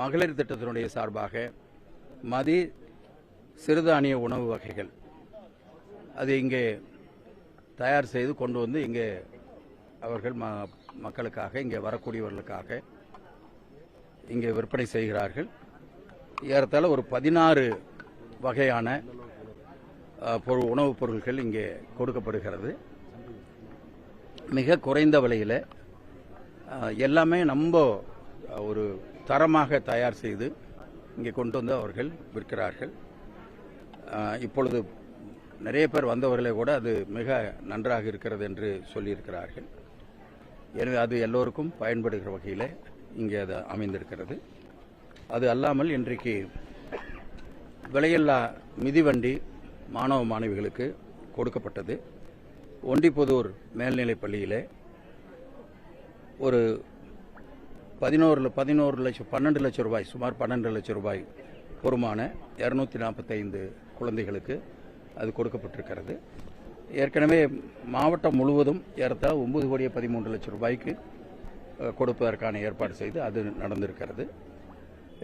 மகளிர் திட்டத்தினுடைய சார்பாக மதி சிறுதானிய உணவு வகைகள். அது இங்கே தயார் செய்து கொண்டு வந்து இங்கே அவர்கள் ம மக்களுக்காக இங்கே வரக்கூடியவர்களுக்காக இங்கே விற்பனை செய்கிறார்கள். ஏறத்தாழ ஒரு பதினாறு வகையான பொருள் உணவுப் பொருட்கள் இங்கே கொடுக்கப்படுகிறது. மிக குறைந்த விலையில் எல்லாமே நம்ம ஒரு தரமாக தயார் செய்து இங்கே கொண்டு வந்து அவர்கள் விற்கிறார்கள். இப்பொழுது நிறைய பேர் வந்தவர்களே கூட அது மிக நன்றாக இருக்கிறது என்று சொல்லியிருக்கிறார்கள். எனவே அது எல்லோருக்கும் பயன்படுகிற வகையில் இங்கே அது அமைந்திருக்கிறது. அது அல்லாமல் இன்றைக்கு விலையில்லா மிதிவண்டி மாணவ மாணவிகளுக்கு கொடுக்கப்பட்டது. ஒண்டிப்புதூர் மேல்நிலைப் பள்ளியிலே ஒரு பதினோரு பதினோரு லட்சம் பன்னெண்டு லட்சம் ரூபாய் சுமார் பன்னெண்டு லட்சம் ரூபாய் பொறுமான இரநூத்தி நாற்பத்தைந்து குழந்தைகளுக்கு அது கொடுக்கப்பட்டிருக்கிறது. ஏற்கனவே மாவட்டம் முழுவதும் ஏறத்தாழ ஒன்பது கோடியே பதிமூன்று லட்சம் ரூபாய்க்கு கொடுப்பதற்கான ஏற்பாடு செய்து அது நடந்திருக்கிறது.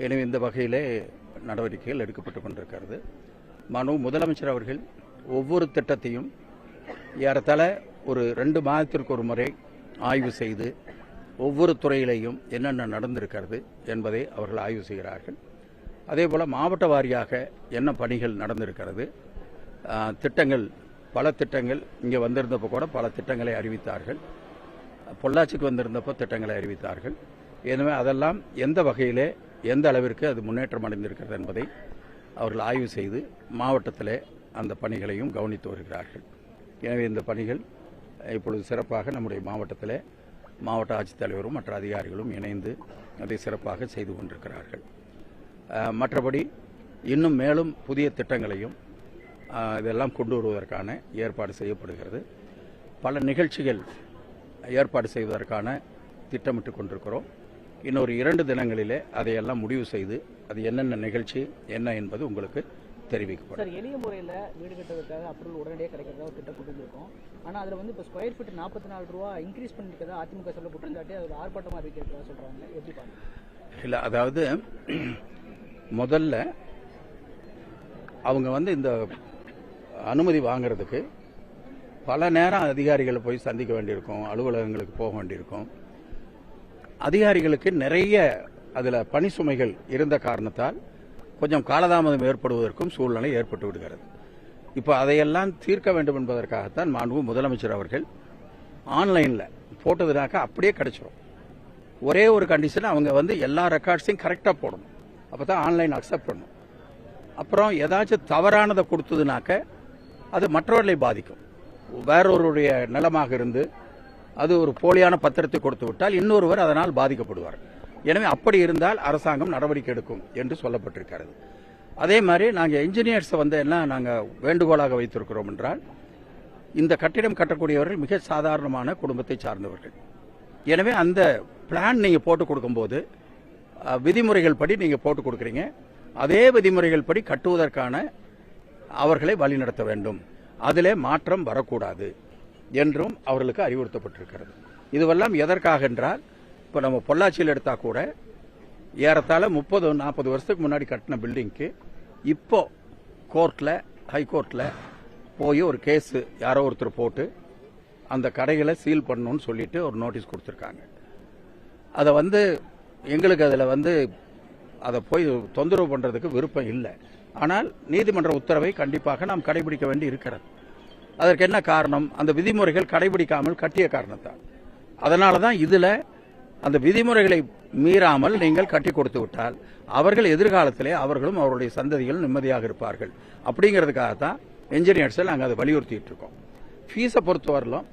எனவே இந்த வகையிலே நடவடிக்கைகள் எடுக்கப்பட்டு கொண்டிருக்கிறது. மனு முதலமைச்சர் அவர்கள் ஒவ்வொரு திட்டத்தையும் ஏறத்தாழ ஒரு ரெண்டு மாதத்திற்கு ஒரு முறை ஆய்வு செய்து ஒவ்வொரு துறையிலையும் என்னென்ன நடந்திருக்கிறது என்பதை அவர்கள் ஆய்வு செய்கிறார்கள். அதே போல் மாவட்ட வாரியாக என்ன பணிகள் நடந்திருக்கிறது? திட்டங்கள் பல திட்டங்கள் இங்கே வந்திருந்தப்போ கூட பல திட்டங்களை அறிவித்தார்கள். பொள்ளாச்சிக்கு வந்திருந்தப்போ திட்டங்களை அறிவித்தார்கள். எனவே அதெல்லாம் எந்த வகையிலே எந்த அளவிற்கு அது முன்னேற்றம் அடைந்திருக்கிறது என்பதை அவர்கள் ஆய்வு செய்து மாவட்டத்தில் அந்த பணிகளையும் கவனித்து வருகிறார்கள். எனவே இந்த பணிகள் இப்பொழுது சிறப்பாக நம்முடைய மாவட்டத்தில் மாவட்ட ஆட்சித்தலைவரும் மற்ற அதிகாரிகளும் இணைந்து அதை சிறப்பாக செய்து கொண்டிருக்கிறார்கள். மற்றபடி இன்னும் மேலும் புதிய திட்டங்களையும் இதெல்லாம் கொண்டு வருவதற்கான ஏற்பாடு செய்யப்படுகிறது. பல நிகழ்ச்சிகள் ஏற்பாடு செய்வதற்கான திட்டமிட்டு கொண்டிருக்கிறோம். இன்னொரு இரண்டு தினங்களிலே அதையெல்லாம் முடிவு செய்து அது என்னென்ன நிகழ்ச்சி என்ன என்பது உங்களுக்கு தெரிவிக்கப்படும். சார் எளிய முறையில் வீடு கட்டுறதுக்காக அப்ரூவல் உடனடியாக கிடைக்கிறதா ஒரு திட்டம் கொடுத்துருக்கோம். ஆனால் அதில் வந்து இப்போ ஸ்கொயர் ஃபீட் நாற்பத்தி நாலு ரூபா இன்க்ரீஸ் பண்ணிருக்கதா அதிமுக சொல்ல குற்றஞ்சாட்டி அது ஒரு ஆர்ப்பாட்டமாக இருக்கிறதா சொல்கிறாங்க எப்படி பாருங்க இல்லை அதாவது முதல்ல அவங்க வந்து இந்த அனுமதி வாங்குறதுக்கு பல நேரம் அதிகாரிகளை போய் சந்திக்க வேண்டியிருக்கும் அலுவலகங்களுக்கு போக வேண்டியிருக்கும். அதிகாரிகளுக்கு நிறைய அதில் பணி சுமைகள் இருந்த காரணத்தால் கொஞ்சம் காலதாமதம் ஏற்படுவதற்கும் சூழ்நிலை ஏற்பட்டு விடுகிறது. இப்போ அதையெல்லாம் தீர்க்க வேண்டும் என்பதற்காகத்தான் மாண்பு முதலமைச்சர் அவர்கள் ஆன்லைனில் போட்டதுனாக்கா அப்படியே கிடைச்சிரும். ஒரே ஒரு கண்டிஷன் அவங்க வந்து எல்லா ரெக்கார்ட்ஸையும் கரெக்டாக போடணும். அப்போ தான் ஆன்லைன் அக்செப்ட் பண்ணும். அப்புறம் ஏதாச்சும் தவறானதை கொடுத்ததுனாக்க அது மற்றவர்களை பாதிக்கும். வேறொருடைய நிலமாக இருந்து அது ஒரு போலியான பத்திரத்தை கொடுத்து விட்டால் இன்னொருவர் அதனால் பாதிக்கப்படுவார். எனவே அப்படி இருந்தால் அரசாங்கம் நடவடிக்கை எடுக்கும் என்று சொல்லப்பட்டிருக்கிறது. அதே மாதிரி நாங்கள் என்ஜினியர்ஸை வந்து என்ன நாங்கள் வேண்டுகோளாக வைத்திருக்கிறோம் என்றால் இந்த கட்டிடம் கட்டக்கூடியவர்கள் மிக சாதாரணமான குடும்பத்தை சார்ந்தவர்கள். எனவே அந்த பிளான் நீங்கள் போட்டு கொடுக்கும்போது விதிமுறைகள் படி நீங்கள் போட்டு கொடுக்குறீங்க. அதே விதிமுறைகள் படி கட்டுவதற்கான அவர்களை வழிநடத்த வேண்டும். அதில் மாற்றம் வரக்கூடாது என்றும் அவர்களுக்கு அறிவுறுத்தப்பட்டிருக்கிறது. இதுவெல்லாம் எதற்காக என்றால் இப்போ நம்ம பொள்ளாச்சியில் எடுத்தால் கூட ஏறத்தாழ முப்பது நாற்பது வருஷத்துக்கு முன்னாடி கட்டின பில்டிங்க்கு இப்போ கோர்ட்டில் ஹைகோர்ட்டில் போய் ஒரு கேஸு யாரோ ஒருத்தர் போட்டு அந்த கடைகளை சீல் பண்ணணும்னு சொல்லிட்டு ஒரு நோட்டீஸ் கொடுத்துருக்காங்க. அதை வந்து எங்களுக்கு அதில் வந்து அதை போய் தொந்தரவு பண்ணுறதுக்கு விருப்பம் இல்லை. ஆனால் நீதிமன்ற உத்தரவை கண்டிப்பாக நாம் கடைபிடிக்க வேண்டி இருக்கிறது. அதற்கு என்ன காரணம்? அந்த விதிமுறைகள் கடைபிடிக்காமல் கட்டிய காரணத்தால் அதனால தான் இதில் அந்த விதிமுறைகளை மீறாமல் நீங்கள் கட்டி கொடுத்து விட்டால் அவர்கள் எதிர்காலத்திலே அவர்களும் அவருடைய சந்ததிகளும் நிம்மதியாக இருப்பார்கள். அப்படிங்கிறதுக்காக தான் என்ஜினியர்ஸை நாங்கள் அதை வலியுறுத்திட்டு இருக்கோம். ஃபீஸை பொறுத்தவரையிலும்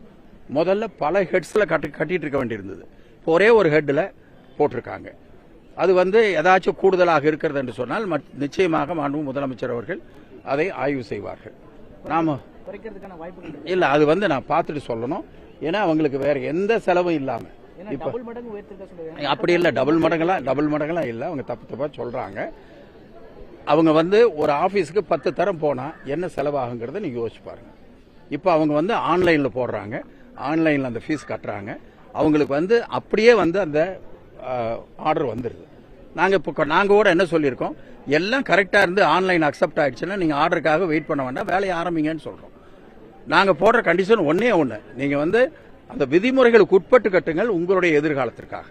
முதல்ல பல ஹெட்ஸில் கட்டி கட்டிட்டு இருக்க வேண்டியிருந்தது. இப்போ ஒரே ஒரு ஹெட்டில் போட்டிருக்காங்க. அது வந்து ஏதாச்சும் கூடுதலாக இருக்கிறது என்று சொன்னால் நிச்சயமாக மாண்பு முதலமைச்சர் அவர்கள் அதை ஆய்வு செய்வார்கள். நாம இல்லை அது வந்து நான் பார்த்துட்டு சொல்லணும். ஏன்னா அவங்களுக்கு வேற எந்த செலவும் இல்லாமல் சொல்லுவாங்க அப்படி இல்லை டபுள் மடங்கெல்லாம் டபுள் மடங்கெல்லாம் இல்லை. அவங்க தப்பு தப்பா சொல்றாங்க. அவங்க வந்து ஒரு ஆபீஸ்க்கு பத்து தரம் போனா என்ன செலவாகுங்கிறத நீங்க யோசிச்சு பாருங்க. இப்போ அவங்க வந்து ஆன்லைன்ல போடுறாங்க. ஆன்லைன்ல அந்த ஃபீஸ் கட்டுறாங்க. அவங்களுக்கு வந்து அப்படியே வந்து அந்த ஆர்டர் வந்துடுது நாங்கள் இப்போ நாங்கள் கூட என்ன சொல்லியிருக்கோம்? எல்லாம் கரெக்டாக இருந்து ஆன்லைன் அக்செப்ட் ஆயிடுச்சுன்னா நீங்கள் ஆர்டருக்காக வெயிட் பண்ண வேண்டாம். வேலையை ஆரம்பிங்கன்னு சொல்கிறோம் நாங்கள் போடுற கண்டிஷன் ஒன்றே ஒன்று நீங்கள் வந்து அந்த விதிமுறைகளுக்கு உட்பட்டு கட்டுங்கள் உங்களுடைய எதிர்காலத்திற்காக.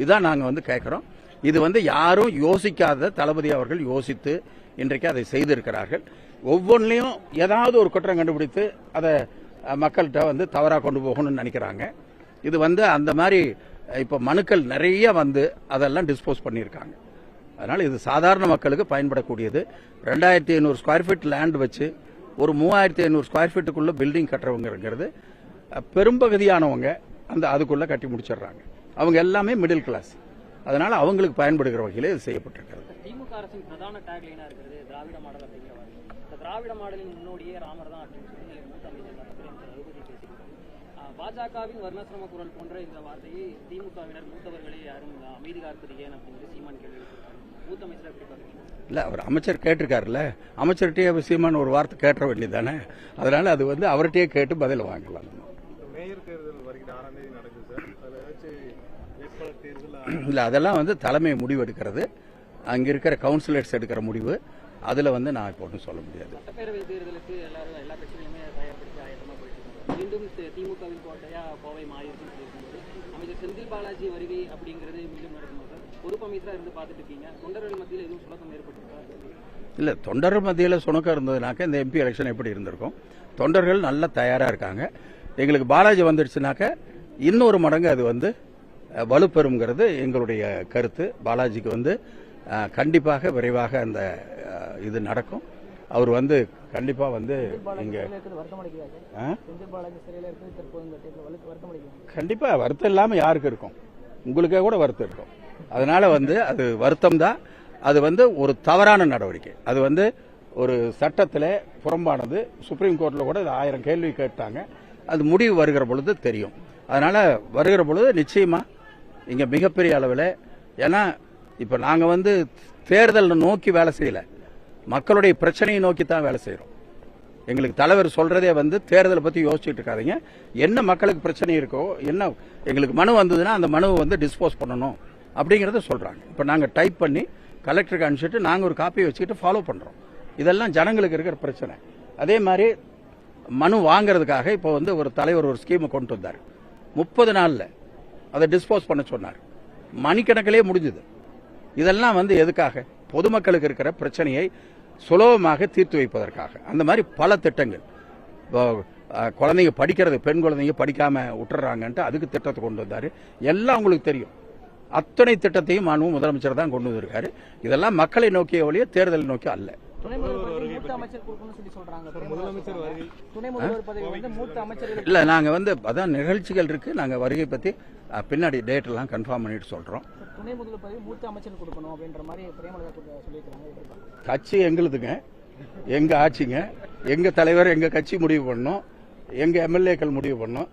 இதுதான் நாங்கள் வந்து கேட்குறோம். இது வந்து யாரும் யோசிக்காத தளபதி அவர்கள் யோசித்து இன்றைக்கு அதை செய்திருக்கிறார்கள். ஒவ்வொன்றிலையும் ஏதாவது ஒரு குற்றம் கண்டுபிடித்து அதை மக்கள்கிட்ட வந்து தவறாக கொண்டு போகணும்னு நினைக்கிறாங்க. இது வந்து அந்த மாதிரி இப்போ மனுக்கள் நிறைய வந்து அதெல்லாம் டிஸ்போஸ் பண்ணியிருக்காங்க. அதனால் இது சாதாரண மக்களுக்கு பயன்படக்கூடியது. ரெண்டாயிரத்தி ஐநூறு ஸ்கொயர் ஃபீட் லேண்ட் வச்சு ஒரு மூவாயிரத்தி ஐநூறு ஸ்கொயர் ஃபீட்டுக்குள்ளே பில்டிங் கட்டுறவங்கிறது பெரும்பகுதியானவங்க அந்த அதுக்குள்ள கட்டி முடிச்சிடுறாங்க. அவங்க எல்லாமே மிடில் கிளாஸ் அதனால அவங்களுக்கு பயன்படுகிற வகையில் இது செய்யப்பட்டிருக்கிறது. திமுக அரசின் பிரதான டேக்லைனா இருக்கிறது திராவிட மாடல் அப்படிங்கிற இந்த திராவிட மாடலின் முன்னோடியே ராமர் தான் அப்படின்னு சொல்லி பாஜகவின் வர்ணாசிரம குரல் போன்ற இந்த வார்த்தையை திமுகவினர் மூத்தவர்களே யாரும் அமைதி காப்பது ஏன் அப்படின்னு சீமான் கேள்வி. மூத்த அமைச்சர் எப்படி இல்லை அவர் அமைச்சர் கேட்டிருக்காருல்ல. அமைச்சர்கிட்டயே சீமான் ஒரு வார்த்தை கேட்ட வேண்டியதானே அதனால அது வந்து அவர்கிட்டயே கேட்டு பதில் வாங்கலாம் நம்ம. மேயர் தேர்தல் வருகிற ஆறாம் தேதி நடக்குது சார் அதில் ஏதாச்சும் வேட்பாளர் தேர்தல் இல்லை அதெல்லாம் வந்து தலைமை முடிவு எடுக்கிறது அங்கே இருக்கிற கவுன்சிலர்ஸ் எடுக்கிற முடிவு. அதில் வந்து நான் இப்போ ஒன்றும் சொல்ல முடியாது. சட்டப்பேரவை தேர்தலுக்கு எல்லாரும் எல்லா கட்சிகளுமே தயார்படுத்தி ஆயத்தமா போயிட்டு இருக்காங்க மீண்டும் தி- திமுகவின் கோட்டையா கோவை மாறி இருக்குன்னு சொல்லியிருக்காங்க அமைச்சர் செந்தில் பாலாஜி வருகை அப்படிங்கிறது மீண்டும் நடக்குமா சார்? பொறுப்பு அமைச்சரா இருந்து பார்த்துட்டு இருக்கீங்க. தொண்டர்கள் மத்தியில் எதுவும் சுலக்கம் ஏற்பட்டிருக்கா? இல்லை தொண்டர்கள் மத்தியில் சுணக்கம் இருந்ததுனாக்க இந்த எம்பி எலெக்ஷன் எப்படி இருந்திருக்கும்? தொண்டர்கள் நல்ல தயாராக இருக்காங்க. எங்களுக்கு பாலாஜி வந்துடுச்சுனாக்க இன்னொரு மடங்கு அது வந்து வலுப்பெறுங்கிறது எங்களுடைய கருத்து. பாலாஜிக்கு வந்து கண்டிப்பாக விரைவாக அந்த இது நடக்கும். அவர் வந்து கண்டிப்பாக வந்து பாலாஜி இங்கே வருத்தம் இல்லாம கண்டிப்பாக வருத்தம் இல்லாமல் யாருக்கு இருக்கும்? உங்களுக்கே கூட வருத்தம் இருக்கும். அதனால வந்து அது வருத்தம் தான். அது வந்து ஒரு தவறான நடவடிக்கை. அது வந்து ஒரு சட்டத்தில் புறம்பானது. சுப்ரீம் கோர்ட்டில் கூட ஆயிரம் கேள்வி கேட்டாங்க. அது முடிவு வருகிற பொழுது தெரியும். அதனால வருகிற பொழுது நிச்சயமா இங்கே மிகப்பெரிய அளவில். ஏன்னா இப்போ நாங்கள் வந்து தேர்தலை நோக்கி வேலை செய்யல. மக்களுடைய பிரச்சனையை நோக்கி தான் வேலை செய்கிறோம் எங்களுக்கு தலைவர் சொல்கிறதே வந்து தேர்தலை பற்றி யோசிச்சுட்டு இருக்காதிங்க. என்ன மக்களுக்கு பிரச்சனை இருக்கோ என்ன எங்களுக்கு மனு வந்ததுன்னா அந்த மனுவை வந்து டிஸ்போஸ் பண்ணணும் அப்படிங்கிறத சொல்கிறாங்க இப்போ நாங்கள் டைப் பண்ணி கலெக்டருக்கு அனுப்பிச்சிட்டு நாங்கள் ஒரு காப்பியை வச்சுக்கிட்டு ஃபாலோ பண்ணுறோம் இதெல்லாம் ஜனங்களுக்கு இருக்கிற பிரச்சனை. அதே மாதிரி மனு வாங்குறதுக்காக இப்போ வந்து ஒரு தலைவர் ஒரு ஸ்கீமை கொண்டு வந்தார். முப்பது நாளில். அதை டிஸ்போஸ் பண்ண சொன்னார். மணிக்கணக்கிலே முடிஞ்சுது. இதெல்லாம் வந்து எதுக்காக? பொதுமக்களுக்கு இருக்கிற பிரச்சனையை சுலபமாக தீர்த்து வைப்பதற்காக. அந்த மாதிரி பல திட்டங்கள். இப்போ, குழந்தைங்க படிக்கிறது பெண் குழந்தைங்க படிக்காம விட்டுறாங்கன்ட்டு அதுக்கு திட்டத்தை கொண்டு வந்தாரு. எல்லாம் உங்களுக்கு தெரியும். அத்தனை திட்டத்தையும் மாண்பு முதலமைச்சர் தான் கொண்டு வந்திருக்காரு. இதெல்லாம் மக்களை நோக்கிய ஒழிய தேர்தலை நோக்கி அல்ல. இல்ல நாங்க வந்து அதான் நிகழ்ச்சிகள் இருக்கு. நாங்க வருகை பத்தி அஹ், பின்னாடி டேட் எல்லாம் கன்ஃபார்ம் பண்ணிட்டு சொல்றோம். துணை முதல்வர் பதவி மூத்த அமைச்சர் கொடுக்கணும் அப்படின்ற மாதிரி பிரேமலதா கூட சொல்லியிருக்காங்க எப்படி பார்க்கணும்? கட்சி எங்களுதுங்க. எங்க ஆட்சிங்க. எங்க தலைவர் எங்க கட்சி முடிவு பண்ணோம் எங்க எம்எல்ஏக்கள் முடிவு பண்ணோம்